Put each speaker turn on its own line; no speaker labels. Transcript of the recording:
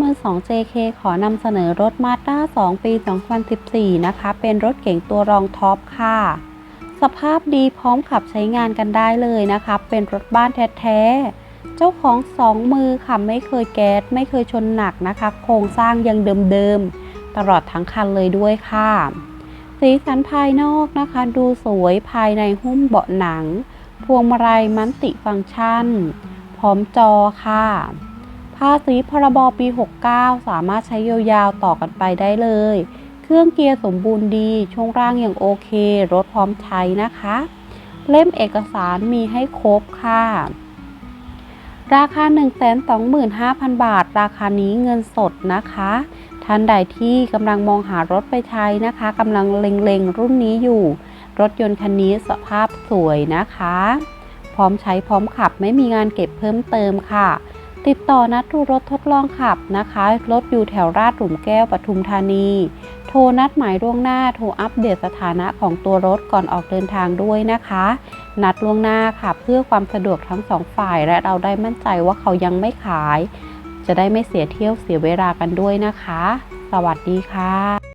มือ2 JK ขอนำเสนอรถ Mazda 2 ปี 2014 นะคะ เป็นรถเก๋งตัวรองท็อปค่ะ สภาพดีพร้อมขับใช้งานกันได้เลยนะคะ เป็นรถบ้านแท้ๆ เจ้าของ2มือค่ะ ไม่เคยแก๊ส ไม่เคยชนหนักนะคะ โครงสร้างยังเดิมๆ ตลอดทั้งคันเลยด้วยค่ะ สีสันภายนอกนะคะ ดูสวยภายในหุ้มเบาะหนัง พวงมาลัยมันติฟังก์ชัน พร้อมจอค่ะ ภาษีพรบปี 69 สามารถใช้ยาวๆต่อกันไปได้เลย เครื่องเกียร์สมบูรณ์ดี ช่วงล่างอย่างโอเค รถพร้อมใช้นะคะ เล่มเอกสารมีให้ครบค่ะ ราคา 125,000 บาท ราคานี้เงินสดนะคะ ท่านใดที่กำลังมองหารถไปใช้นะคะกำลังเล็งๆรุ่นนี้อยู่ รถยนต์คันนี้สภาพสวยนะคะ พร้อมใช้พร้อมขับไม่มีงานเก็บเพิ่มเติมค่ะ ติดต่อนัดดูรถทดลองขับนะคะ รถอยู่แถวราชหลุมแก้วปทุมธานี โทรนัดหมายล่วงหน้า โทรอัปเดตสถานะของตัวรถก่อนออกเดินทางด้วยนะคะ นัดล่วงหน้าค่ะ เพื่อความสะดวกทั้งสองฝ่ายและเราได้มั่นใจว่าเขายังไม่ขาย จะได้ไม่เสียเที่ยวเสียเวลากันด้วยนะคะ สวัสดีค่ะ